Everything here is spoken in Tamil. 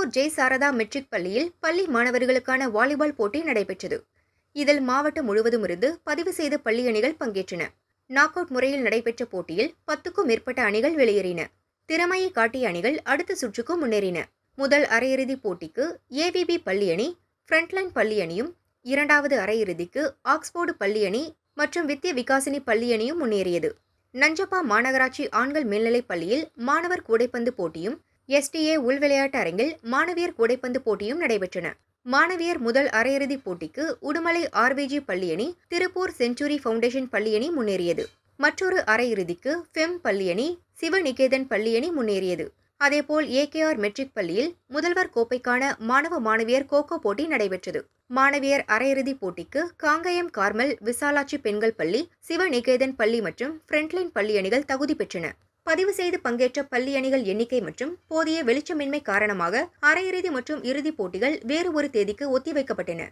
திருப்பூர் ஜெய் சாரதா மெட்ரிக் பள்ளியில் பள்ளி மாணவர்களுக்கான வாலிபால் போட்டி நடைபெற்றது. இதில் மாவட்டம் முழுவதும் இருந்து பதிவு செய்த பள்ளி அணிகள் பங்கேற்றன. நாக் அவுட் முறையில் நடைபெற்ற போட்டியில் பத்துக்கும் மேற்பட்ட அணிகள் வெளியேறின. திறமையை காட்டிய அணிகள் அடுத்த சுற்றுக்கு முன்னேறின. முதல் அரையிறுதிப் போட்டிக்கு ஏவிபி பள்ளி அணி ஃப்ரண்ட்லைன் பள்ளி அணியும் இரண்டாவது அரையிறுதிக்கு ஆக்ஸ்போர்டு பள்ளி அணி மற்றும் வித்ய விகாசினி பள்ளி அணியும் முன்னேறியது. நஞ்சப்பா மாநகராட்சி ஆண்கள் மேல்நிலைப் பள்ளியில் மாணவர் கூடைப்பந்து போட்டியும் எஸ்டிஏ உள்விளையாட்டு அரங்கில் மாணவியர் கூடைப்பந்து போட்டியும் நடைபெற்றன. மாணவியர் முதல் அரையிறுதிப் போட்டிக்கு உடுமலை ஆர்பிஜி பள்ளியணி திருப்பூர் செஞ்சுரி ஃபவுண்டேஷன் பள்ளியணி முன்னேறியது. மற்றொரு அரையிறுதிக்கு ஃபெம் பள்ளியணி சிவநிகேதன் பள்ளியணி முன்னேறியது. அதேபோல் ஏகேஆர் மெட்ரிக் பள்ளியில் முதல்வர் கோப்பைக்கான மாணவ மாணவியர் கோகோ போட்டி நடைபெற்றது. மாணவியர் அரையிறுதிப் போட்டிக்கு காங்கயம் கார்மல் விசாலாட்சி பெண்கள் பள்ளி சிவநிகேதன் பள்ளி மற்றும் ஃப்ரண்ட்லைன் பள்ளி அணிகள் தகுதி பெற்றன. பதிவு செய்து பங்கேற்ற பள்ளி அணிகள் எண்ணிக்கை மற்றும் போதிய வெளிச்சமின்மை காரணமாக அரையிறுதி மற்றும் இறுதிப் போட்டிகள் வேறு ஒரு தேதிக்கு ஒத்திவைக்கப்பட்டன.